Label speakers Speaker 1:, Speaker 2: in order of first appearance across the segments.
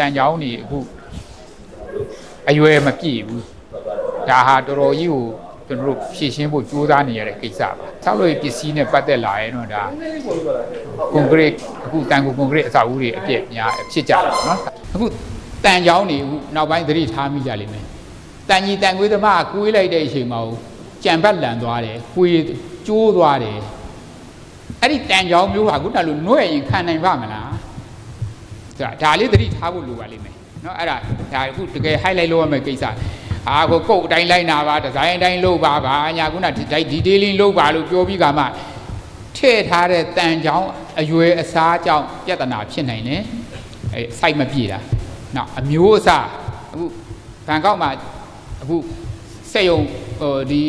Speaker 1: တန်ချောင်းနေအခုအရွယ်မပြည့်ဘူးဒါဟာတော်တော်ကြီးကိုကျွန်တော်တို့ဖြည့်ရှင်းဖို့ကြိုးစားနေရတဲ့ကိစ္စပါဆောက်လို့ပစ္စည်းနဲ့ပတ်သက်လာရင်တော့ဒါကွန်ကရစ်အခုတန်ကိုကွန်ကရစ်အဆောက်အဦတွေအပြည့်များဖြစ်ကြတယ်ပေါ့နော်အခုတန်ချောင်းနေအခုနောက်ပိုင်းသတိထားမိကြလိမ့်မယ်တန်ကြီးတန်ခွေးသမားကွေးလိုက်တဲ့အချိန်မှာကြံပတ်လန်သွားတယ်ကွေးကျိုးသွားတယ်အဲ့ဒီတန်ကြောင်မျိုးဟာခုနကလိုနှွဲ့ရင်ခံနိုင်ပါမလား ဆိုတာဒါလေးသတိထားဖို့လိုပါလိမ့်မယ်เนาะအဲ့ဒါဒါအခုတကယ် highlight လုပ်ရမယ့်ကိစ္စအာကိုကုတ်အတိုင်းလိုက်နာပါဒီဇိုင်းအတိုင်းလုပ်ပါပါညာခုနဒီ detailing လုပ်ပါလို့ပြောပြီးကမှထည့်ထားတဲ့တန်ကြောင်အရွယ်အစားကြောင့်ပြဿနာဖြစ်နိုင်တယ်အဲ site မပြေတာနောက်အမျိုးအစားအခုဘန်ကောက်မှာအခုစက်ယုံဟိုဒီ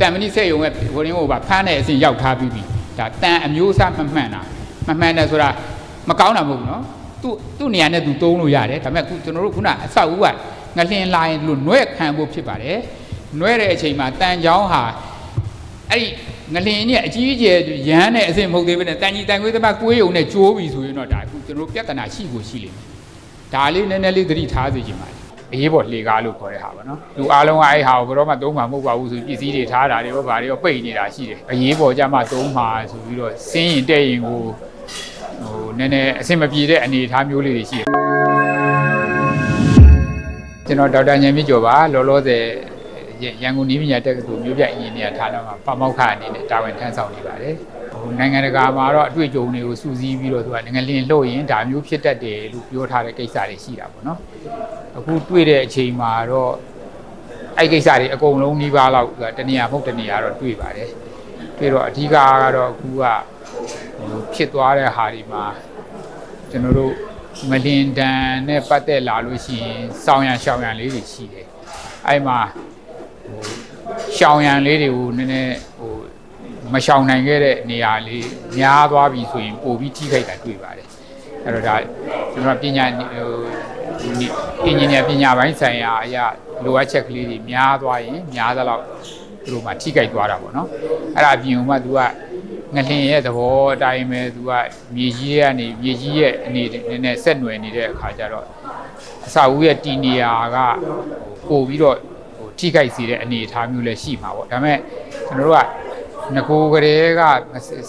Speaker 1: တန်မဏိစက်ယုံရဲ့ဟိုရင်းဟိုပါဖမ်းတဲ့အဆင့်ရောက်ထားပြီးပြီ ဒါတန်အမျိုးအစားမမှန်တာမမှန်တယ်ဆိုတာမကောင်းတာမဟုတ်ဘူးနော် သူ့သူ့နေရာနဲ့သူသုံးလို့ရတယ်ဒါပေမဲ့ခုကျွန်တော်တို့ခုနအဆောက်အဦကငလျင်လာရင်လို့နှွဲ့ခံဖို့ဖြစ်ပါတယ်နှွဲ့တဲ့အချိန်မှာတန်ချောင်းဟာအဲ့ဒီငလျင်ကြီးအကြီးအကျယ်ရမ်းတဲ့အဆင့်မဟုတ်သေးဘဲနဲ့တန်ကြီးတန်ခွေးသမားကွေးုံနဲ့ကျိုးပြီဆိုရင်တော့ဒါအခုကျွန်တော်တို့ပြဿနာရှိကိုရှိလိမ့်မယ်ဒါလေးနည်းနည်းလေးသတိထားစေချင်ပါတယ်အေးပေါ်လှေကားလို့ခေါ်တဲ့ဟာပါနော်လူအားလုံးကအဲ့ဟာကိုဘယ်တော့မှသုံးမှာမဟုတ်ပါဘူးဆိုပစ္စည်းတွေထားတာတွေရောဗာတွေရောပိတ်နေတာရှိတယ်အေးပေါ်ကြမှာသုံးမှာဆိုပြီးတော့စင်းရင်တဲ့ရင်ကိုဟို နည်းနည်းအဆင်မပြေတဲ့အနေအထားမျိုးလေးတွေရှိတယ်ကျွန်တော်ဒေါက်တာဉာဏ်မြင့်ကျော်ပါလောလောဆယ်ရန်ကုန်နည်းပညာတက္ကသိုလ်မြို့ပြအင်ဂျင်နီယာဌာနမှာပမောက္ခအနေနဲ့တာဝန်ထမ်းဆောင်နေပါတယ်ဟိုနိုင်ငံတကာမှာတော့အတွေ့အကြုံတွေကိုစူးစီးပြီးတော့သူကငလင်လှုပ်ရင်ဒါမျိုးဖြစ်တတ်တယ်လို့ပြောထားတဲ့ကိစ္စတွေရှိတာပေါ့နော်အခုတွေ့တဲ့အချိန်မှာတော့အဲ့ကိစ္စတွေအကုန်လုံးနှီးပါလောက်တနေရာမဟုတ်တနေရာတော့တွေ့ပါတယ်တွေ့တော့အဓိကကတော့အခုကဟို ဖြစ်သွားတဲ့ဟာဒီမှာကျွန်တော်တို့မလင်တန်နဲ့ပတ်သက်လာလို့ရှိရင်စောင်းရံရှောင်းရံလေးတွေရှိတယ်အဲ့မှာဟိုရှောင်းရံလေးတွေကိုနည်းနည်းဟိုမရှောင်နိုင်ခဲ့တဲ့နေရာလေးများသွားပြီဆိုရင်ပို့ပြီးထိခိုက်တာတွေ့ပါတယ်အဲ့တော့ဒါကျွန်တော်ပညာဟိုအင်ဂျင်နီယာပညာပိုင်းဆိုင်ရာအရာလိုအပ်ချက်ကလေးတွေများသွားရင်များသလောက်သူတို့မှထိခိုက်သွားတာပေါ့နော်အဲ့ဒါအပြင်ကသူက ငလင်ရဲ့သဘောအတိုင်းပဲသူကမြေကြီးရဲ့ကနေမြေကြီးရဲ့အနေနဲ့နဲ့ဆက်နွယ်နေတဲ့အခါကျတော့အစာဦးရဲ့တီနေယာကဟိုပို့ပြီးတော့ဟိုထိခိုက်စေတဲ့အနေအထားမျိုးလည်းရှိမှာပေါ့ဒါပေမဲ့ကျွန်တော်တို့ကငကိုကလေးက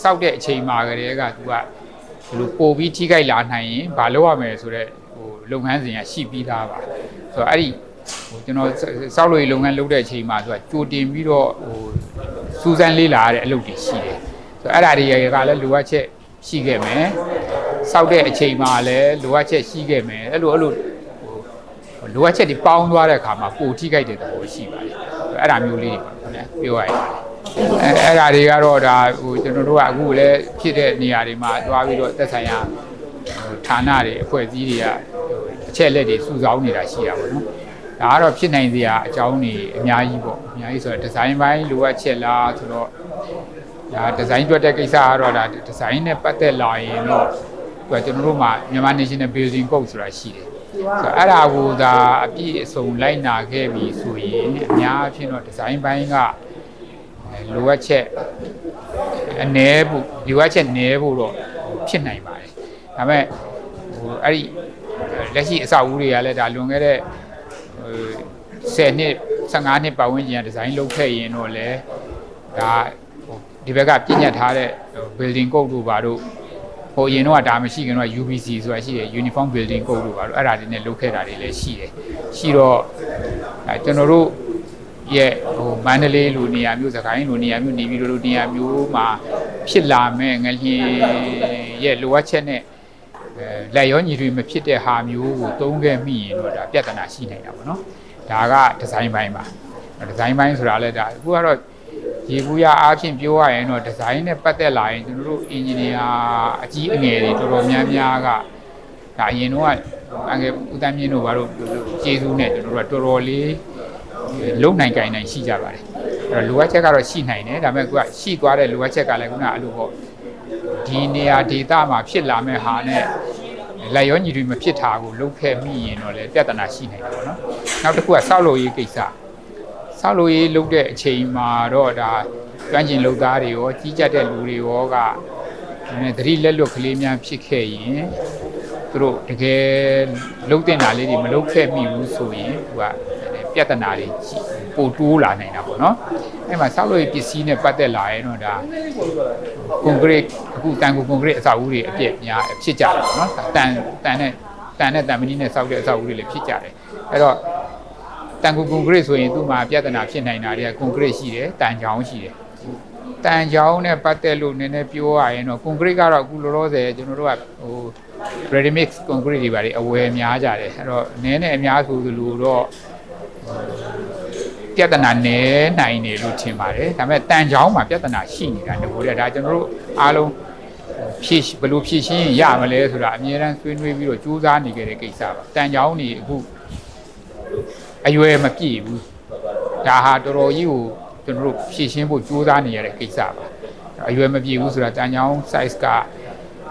Speaker 1: စောက်တဲ့အချိန်မှာကလေးကသူကဒီလိုပို့ပြီးထိခိုက်လာနိုင်ရင်မလုပ်ရမယ်ဆိုတော့ဟိုလုပ်ငန်းစဉ်ကရှိပြီးသားပါဆိုတော့အဲ့ဒီဟိုကျွန်တော်စောက်လို့လုပ်ငန်းလုပ်တဲ့အချိန်မှာသူကကြိုတင်ပြီးတော့ဟိုစူးစမ်းလေးလာရတဲ့အလုပ်တွေရှိတယ်ဆိုတော့ အဲ့ဒါတွေကလည်းလိုအပ်ချက်ရှိခဲ့မယ်စောက်တဲ့အချိန်မှာလည်းလိုအပ်ချက်ရှိခဲ့မယ်အဲ့လိုအဲ့လိုဟိုလိုအပ်ချက်တွေပေါင်းသွားတဲ့အခါမှာပိုထိခိုက်တဲ့သဘောရှိပါတယ်အဲ့ဒါမျိုးလေးတွေပေါ့နော်ပြောရရင်အဲအဲ့ဒါတွေကတော့ဒါဟိုကျွန်တော်တို့ကအခုလည်းဖြစ်တဲ့နေရာတွေမှာသွားပြီးတော့သက်ဆိုင်ရာဟိုဌာနတွေအဖွဲ့အစည်းတွေကဟိုအချက်လက်တွေစုဆောင်းနေတာရှိတာပေါ့နော်။ဒါကတော့ဖြစ်နိုင်စရာအကြောင်းတွေအများကြီးပေါ့။အများကြီးဆိုတော့ဒီဇိုင်းပိုင်းလိုအပ်ချက်လားဆိုတော့ ဒါဒီဇိုင်းတွက်တဲ့ကိစ္စကတော့ဒါဒီဇိုင်းနဲ့ပတ်သက်လာရင်တော့သူကကျွန်တော်တို့မှာမြန်မာ National Building Code ဆိုတာရှိတယ်။ဆိုတော့အဲ့ဒါကိုဒါအပြည့်အစုံလိုက်နာခဲ့ပြီဆိုရင်အများအဖြစ်တော့ဒီဇိုင်းပိုင်းကအဲလိုအပ်ချက်အ ਨੇ ဖို့လိုအပ်ချက် ਨੇ ဖို့တော့ဖြစ်နိုင်ပါတယ်။ဒါပေမဲ့ဟိုအဲ့ဒီလက်ရှိအဆောက်အဦတွေကလည်းဒါလွန်ခဲ့တဲ့ဟို10နှစ်15နှစ်ပတ်ဝန်းကျင်ကဒီဇိုင်းလုပ်ခဲ့ရင်တော့လေဒါဟို ဒီဘက်ကပြညတ်ထားတဲ့ဟို building code တို့ဘာတို့ဟိုအရင်တော့ဒါမရှိခင်တော့ UBC ဆိုတာရှိတယ် uniform building code တို့ဘာတို့အဲ့ဒါတွေနဲ့လုပ်ခဲ့တာတွေလည်းရှိတယ်ရှိတော့အဲကျွန်တော်တို့ရဲ့ဟိုမန္တလေးလိုနေရာမျိုးစကိုင်းလိုနေရာမျိုးနေပြည်တော်လိုနေရာမျိုးမှာဖြစ်လာမဲ့ငလျင်ရဲ့လိုအပ်ချက်နဲ့အဲလက်ရောညီတွေမဖြစ်တဲ့ဟာမျိုးကိုသုံးခဲ့မိရင်တော့ဒါပြဿနာရှိနေတာပေါ့နော်ဒါကဒီဇိုင်းပိုင်းပါဒီဇိုင်းပိုင်းဆိုတာလည်းဒါအခုကတော့ ရေဘူးရအားဖြင့်ပြောရရင်တော့ဒီဇိုင်းနဲ့ပတ်သက်လာရင်ကျွန်တော်တို့အင်ဂျင်နီယာအကြီးအငယ်တွေတော်တော်များများကဒါအရင်တော့အငယ်ဦးတန်းမြင့်တို့ဘာလို့ကျေးဇူးနဲ့ကျွန်တော်တို့ကတော်တော်လေးလုံနိုင်ကြိုင်နိုင်ရှိကြပါတယ်အဲ့တော့လိုအပ်ချက်ကတော့ရှိနိုင်တယ်ဒါပေမဲ့ကရှိသွားတဲ့လိုအပ်ချက်ကလည်းခုနအဲ့လိုပေါ့ဒီနေရာဒေသမှာဖြစ်လာမဲ့ဟာနဲ့လက်ရောညီတွေမဖြစ်တာကိုလုပ်ခဲ့မိရင်တော့လေပြဿနာရှိနိုင်တယ်ပေါ့နော်နောက်တစ်ခုကစောက်လို့ရေးကိစ္စ စောက်လို့ရေးလုပ်တဲ့အချိန်မှာတော့ဒါကျွမ်းကျင်လုပ်သားတွေရောကြီးကြပ်တဲ့လူတွေရောကနည်းနည်းသတိလက်လွတ်ကလေးများဖြစ်ခဲ့ရင်ဟသူတို့တကယ်လုံးတင်တာလေးတွေမလုံးခဲ့မိဘူးဆိုရင်သူကပြဿနာတွေကြီးပိုတိုးလာနိုင်တာပေါ့နော်အဲ့မှာဆောက်လုပ်ရေးပစ္စည်းနဲ့ပတ်သက်လာရင်တော့ဒါကွန်ကရစ်အခုတန်ကိုကွန်ကရစ်အဆောက်အဦတွေအပြည့်များဖြစ်ကြတယ်ပေါ့နော်တန်တန်နဲ့တန်နဲ့တန်မနီနဲ့ဆောက်တဲ့အဆောက်အဦတွေလည်းဖြစ်ကြတယ်အဲ့တော့ တန်ကိုကွန်ကရစ်ဆိုရင်သူ့မှာပြဿနာဖြစ်နိုင်တာတွေကကွန်ကရစ်ရှိတယ်တန်ချောင်းရှိတယ်တန်ချောင်းနဲ့ပတ်သက်လို့နည်းနည်းပြောရရင်တော့ကွန်ကရစ်ကတော့အခုလောလောဆယ်ကျွန်တော်တို့ကဟို ready mix concrete တွေပါတယ်အဝယ်များကြတယ်အဲ့တော့နည်းနည်းအများဆိုသလိုတော့ပြဿနာနည်းနိုင်တယ်လို့ထင်ပါတယ်ဒါပေမဲ့တန်ချောင်းမှာပြဿနာရှိနေတာတကူတဲ့ဒါကျွန်တော်တို့အားလုံးဖြည့်ဘယ်လိုဖြည့်ရှင်းရမလဲဆိုတာအများအားဆွေးနွေးပြီးတော့ကြိုးစားနေကြတဲ့ကိစ္စပါတန်ချောင်းနေအခု အရွယ်မပြည့်ဘူးဒါဟာတော်တော်ကြီးကိုကျွန်တော်တို့ဖြည့်ရှင်းဖို့ကြိုးစားနေရတဲ့ကိစ္စပါအရွယ်မပြည့်ဘူးဆိုတာတန်ချောင်း size က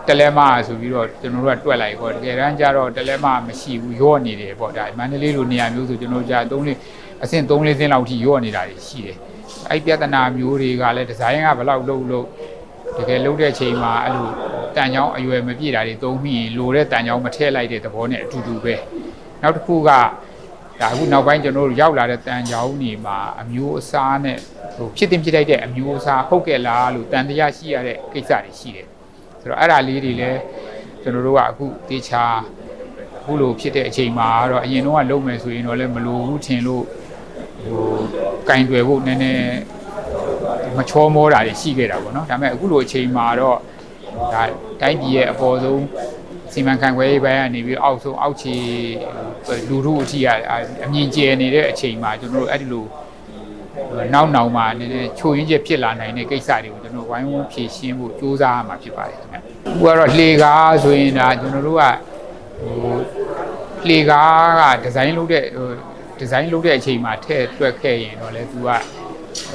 Speaker 1: တလဲမဆိုပြီးတော့ကျွန်တော်တို့ကတွက်လိုက်ပေါ့တကယ်တမ်းကျတော့တလဲမမရှိဘူးရော့နေတယ်ပေါ့ဒါမန္တလေးလိုနေရာမျိုးဆိုကျွန်တော်ကြာ3လေးအဆင့်3လေးစင်းလောက်ထိရော့နေတာတွေရှိတယ်အဲ့ပြဿနာမျိုးတွေကလည်းဒီဇိုင်းကဘယ်လောက်လုံးလို့တကယ်လုံးတဲ့ချိန်မှာအဲ့လိုတန်ချောင်းအရွယ်မပြည့်တာတွေသုံးပြီးလိုတဲ့တန်ချောင်းမထည့်လိုက်တဲ့သဘောနဲ့အတူတူပဲနောက်တစ်ခုက ဒါအခုနောက်ပိုင်းကျွန်တော်တို့ရောက်လာတဲ့တန်ချောင်းတွေမှာအမျိုးအစားနဲ့ဟိုဖြစ်တင်ဖြစ်လိုက်တဲ့အမျိုးအစားဟုတ်ကဲ့လားလို့တန်တရားရှိရတဲ့ကိစ္စတွေရှိတယ်ဆိုတော့အဲ့ဒါလေးတွေလည်းကျွန်တော်တို့ကအခုတေချာအခုလိုဖြစ်တဲ့အချိန်မှာတော့အရင်တော့ကလုံးမယ်ဆိုရင်တော့လည်းမလိုဘူးထင်လို့ဟိုကင်တွယ်ဖို့နည်းနည်းမချောမောတာတွေရှိခဲ့တာပေါ့နော်ဒါပေမဲ့အခုလိုအချိန်မှာတော့ဒါတိုင်းပြည်ရဲ့အပေါ်ဆုံး စီမံခန့်ခွဲရေးဘက်ကနေပြီးအောက်ဆုံးအောက်ခြေလူထုအထိကအမြင်ကျယ်နေတဲ့အချိန်မှာကျွန်တော်တို့အဲ့ဒီလိုနောက်နောက်မှာနည်းနည်းချိုရင်းချက်ဖြစ်လာနိုင်တဲ့ကိစ္စတွေကိုကျွန်တော်ဝိုင်းဝန်းဖြည့်ရှင်းဖို့ကြိုးစားရမှာဖြစ်ပါတယ်ခင်ဗျ။အခုကတော့လှေကားဆိုရင်ဒါကျွန်တော်တို့ကဟိုလှေကားကဒီဇိုင်းလုပ်တဲ့ဟိုဒီဇိုင်းလုပ်တဲ့အချိန်မှာထည့်တွက်ခဲ့ရင်တော့လေသူက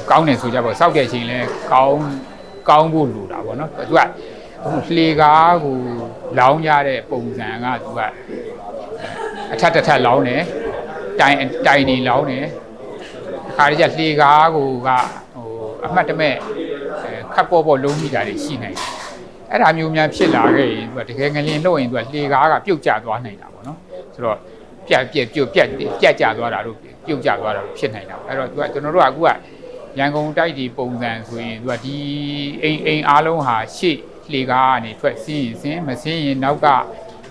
Speaker 1: ကောင်းတယ်ဆိုကြပါစောက်တဲ့အချိန်လဲကောင်းကောင်းဖို့လိုတာပေါ့နော်။သူကအခု လှေကားကိုလောင်းရတဲ့ပုံစံကသူကအထက်တစ်ထပ်လောင်းတယ်တိုင်တိုင်နေလောင်းတယ်ခါရကြလှေကားကိုကဟိုအမှတ်တမဲ့အဲခတ်ပေါ်ပေါ်လုံးမိတာတွေရှိနိုင်တယ်။အဲ့ဒါမျိုးများဖြစ်လာခဲ့ရင်သူကတကယ်ငလင်လို့ရင်သူကလှေကားကပြုတ်ကျသွားနိုင်တာပေါ့နော်။ဆိုတော့ပြက်ပြက်ပြုတ်ပြက်ပြက်ကျသွားတာတို့ပြုတ်ကျသွားတာတို့ဖြစ်နိုင်တာ။အဲ့တော့သူကကျွန်တော်တို့ကအခုကရန်ကုန်တိုက်ဒီပုံစံဆိုရင်သူကဒီအိမ်အိမ်အားလုံးဟာရှေ့ လှေကားကနေထွက်ဆင်းရင်ဆင်းမဆင်းရင်နောက်က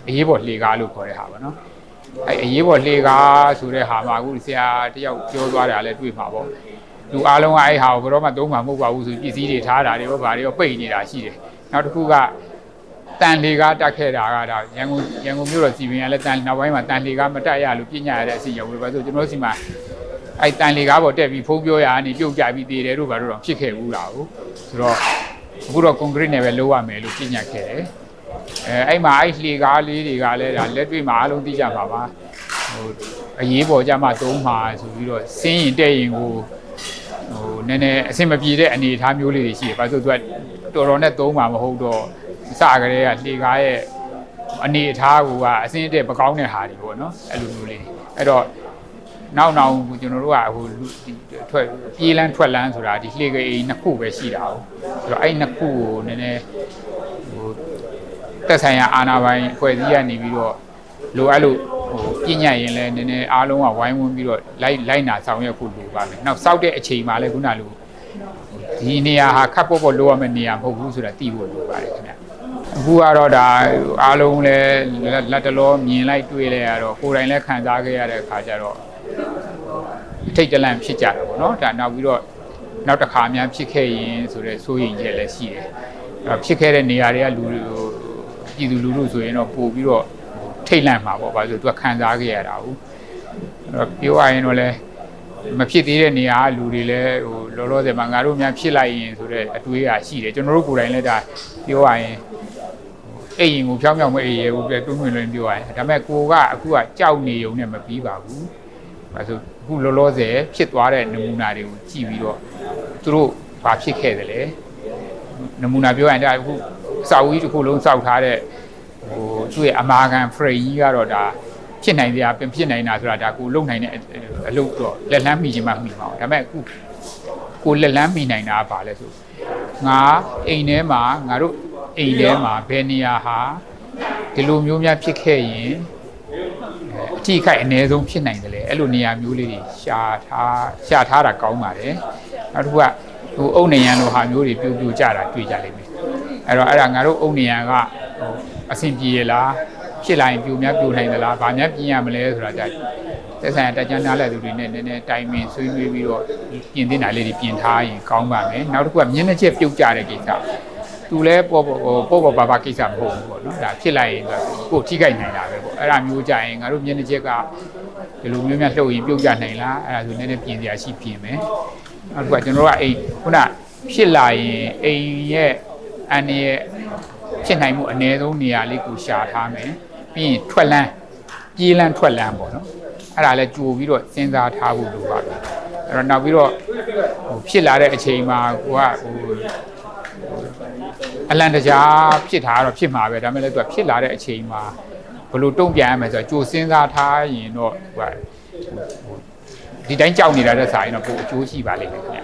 Speaker 1: အရေးပေါ်လှေကားလို့ခေါ်တဲ့ဟာပေါ့နော်။အဲအရေးပေါ်လှေကားဆိုတဲ့ဟာမှာအခုဆရာတယောက်ပြောသွားတာလည်းတွေ့မှာပေါ့လူအားလုံးကအဲ့ဟာကိုဘယ်တော့မှသုံးမှာမဟုတ်ပါဘူးဆိုပစ္စည်းတွေထားတာတွေရောဗာတွေရောပိတ်နေတာရှိတယ်နောက်တစ်ခုကတန်လေကားတက်ခဲ့တာကဒါရန်ကုန်ရန်ကုန်မြို့တော်စီပင်ကလည်းတန်နောက်ပိုင်းမှာတန်လေကားမတက်ရလို့ပြညာရတဲ့အစီအရုံပဲဆိုကျွန်တော်တို့စီမှာအဲ့တန်လေကားပေါ်တက်ပြီးဖုံးပြောရအနေပြုတ်ကြပြီးတည်တယ်တို့ဘာလို့တော့ဖြစ်ခဲ့ဘူးလားဟုတ်ဆိုတော့ အခုတော့ကွန်ကရစ်နဲ့ပဲလုပ်ရမယ်လို့ပြညာခဲ့တယ်အဲအဲ့မှာအဲ့လှေကားလေးတွေကလည်းဒါလက်တွေ့မှာအလုံးသိကြပါပါဟိုအရေးပေါ်ကြမှာသုံးမှာဆိုပြီးတော့စင်းရင်တဲ့ရင်ကိုဟိုနည်းနည်းအဆင်မပြေတဲ့အနေအထားမျိုးလေးတွေရှိတယ်ဘာလို့ဆိုသူကတော်တော်နဲ့သုံးမှာမဟုတ်တော့အစကတည်းကလှေကားရဲ့အနေအထားကအဆင်တဲ့မကောင်းတဲ့ဟာတွေပေါ့နော်အဲ့လိုမျိုးလေးတွေအဲ့တော့ နောက်နောက်ကျွန်တော်တို့ကဟိုလူဒီထွက်ပြေးလန်းထွက်လန်းဆိုတာဒီလှေကေနှစ်ခုပဲရှိတာဟုတ်ဆိုတော့အဲ့နှစ်ခုကိုနည်းနည်းဟိုတက်ဆိုင်ရာအာဏာပိုင်အဖွဲ့အစည်းကနေပြီးတော့လိုအပ်လို့ဟိုပြညတ်ရင်လည်းနည်းနည်းအားလုံးကဝိုင်းဝန်းပြီးတော့လိုက်လိုက်နာဆောင်ရွက်ဖို့လိုပါမယ်။နောက်စောက်တဲ့အချိန်မှလည်းခုနလိုဒီနေရာဟာခတ်ပေါ်ပေါ်လိုရမယ့်နေရာမဟုတ်ဘူးဆိုတာသိဖို့လိုပါတယ်ခင်ဗျ။အခုကတော့ဒါအားလုံးလည်းလက်တလောမြင်လိုက်တွေ့လဲရတော့ကိုယ်တိုင်လည်းခံစားခဲ့ရတဲ့အခါကျတော့အ ထိတ်တလန့်ဖြစ်ကြတာပေါ့နော်။ဒါနောက်ပြီးတော့နောက်တစ်ခါများဖြစ်ခဲ့ရင်ဆိုတော့စိုးရိမ်ချက်လည်းရှိတယ်။အဲ့ဖြစ်ခဲ့တဲ့နေရာတွေကလူတွေကိုပြည်သူလူထုဆိုရင်တော့ပို့ပြီးတော့ထိတ်လန့်မှာပေါ့ဘာလို့လဲသူကခံစားခဲ့ရတာဟုတ်အဲ့တော့ပြောရရင်တော့လဲမဖြစ်သေးတဲ့နေရာကလူတွေလည်းဟိုလောလောဆယ်မှာငါတို့များဖြစ်လိုက်ရင်ဆိုတော့အတွေးအရှိတယ်ကျွန်တော်တို့ကိုယ်တိုင်လည်းဒါပြောရရင်အိမ်ရင်ကိုဖြောင်းဖြောင်းမအိမ်ရဲဘူးပြတွန်းတွင်လွင်ပြောရရင်ဒါပေမဲ့ကိုကအခုကကြောက်နေုံနဲ့မပြီးပါဘူး ဘာလို့အခုလောလောဆယ်ဖြစ်သွားတဲ့နမူနာတွေကိုကြည့်ပြီးတော့သူတို့ဘာဖြစ်ခဲ့တယ်လဲနမူနာပြောရရင်ဒါအခုစာအုပ်ကြီးတစ်ခုလုံးစောက်ထားတဲ့ဟိုသူ့ရဲ့အမာခံ frame ကြီးကတော့ဒါဖြစ်နိုင်သေးတာပြင်ဖြစ်နိုင်တာဆိုတာဒါကိုလုံနိုင်တဲ့အလုပ်တော့လက်လန်းမိခြင်းမှမိမှာအောင်ဒါပေမဲ့အခုကိုလက်လန်းမိနိုင်တာကဘာလဲဆိုငါအိမ်ထဲမှာငါတို့အိမ်ထဲမှာဘယ်နေရာဟာဒီလိုမျိုးများဖြစ်ခဲ့ရင် အဲအထိခိုက်အ ਨੇ ဆုံးဖြစ်နိုင်တယ်လေအဲ့လိုနေရာမျိုးလေးတွေရှာထားရှာထားတာကောင်းပါတယ်နောက်တစ်ခုကဟိုအုတ်နေရန်လိုဟာမျိုးတွေပြိုးပြိုးကြတာတွေ့ကြလိမ့်မယ်အဲ့တော့အဲ့ဒါငါတို့အုတ်နေရန်ကဟိုအဆင်ပြေရလားဖြစ်လာရင်ပြိုများပြိုနိုင်သလားဗာများပြင်ရမလဲဆိုတာကြသက်ဆိုင်ရာတက်ကြမ်းနားလည်သူတွေနဲ့နည်းနည်းတိုင်ပင်ဆွေးနွေးပြီးတော့ပြင်သင့်တာလေးတွေပြင်ထားရင်ကောင်းပါမယ်နောက်တစ်ခုကမျက်နှာချက်ပြုတ်ကြတဲ့ကိစ္စ သူလည်းပေါ်ပေါ်ပေါ်ပေါ်ပါပါကိစ္စမဟုတ်ဘူးပေါ့နော်ဒါဖြစ်လိုက်ရင်ကိုယ်ထိခိုက်နိုင်တာပဲပေါ့အဲ့ဒါမျိုးကြရင်ငါတို့မျက်နှာချက်ကဒီလိုမျိုးများလှုပ်ရင်ပြုတ်ကြနိုင်လားအဲ့ဒါဆိုနည်းနည်းပြင်စရာရှိပြင်မယ်နောက်ကကျွန်တော်တို့ကအိမ်ခုနဖြစ်လာရင်အိမ်ရဲ့အန်ရဲ့ဖြစ်နိုင်မှုအ ਨੇ ဆုံးနေရာလေးကိုရှာထားမယ်ပြီးရင်ထွက်လန်းပြေးလန်းထွက်လန်းပေါ့နော်အဲ့ဒါလည်းကြိုပြီးတော့စဉ်းစားထားဖို့လိုပါပြီအဲ့တော့နောက်ပြီးတော့ဟိုဖြစ်လာတဲ့အချိန်မှာကိုကဟို အလန်တကြားဖြစ်တာကတော့ဖြစ်မှာပဲဒါပေမဲ့လည်းသူကဖြစ်လာတဲ့အချိန်မှာဘယ်လိုတုံ့ပြန်ရမလဲဆိုတော့ကြိုစဉ်းစားထားရင်တော့ဟိုကဒီတိုင်းကြောက်နေတာတဲ့စာရင်တော့ပိုအကျိုးရှိပါလိမ့်မယ်ခင်ဗျ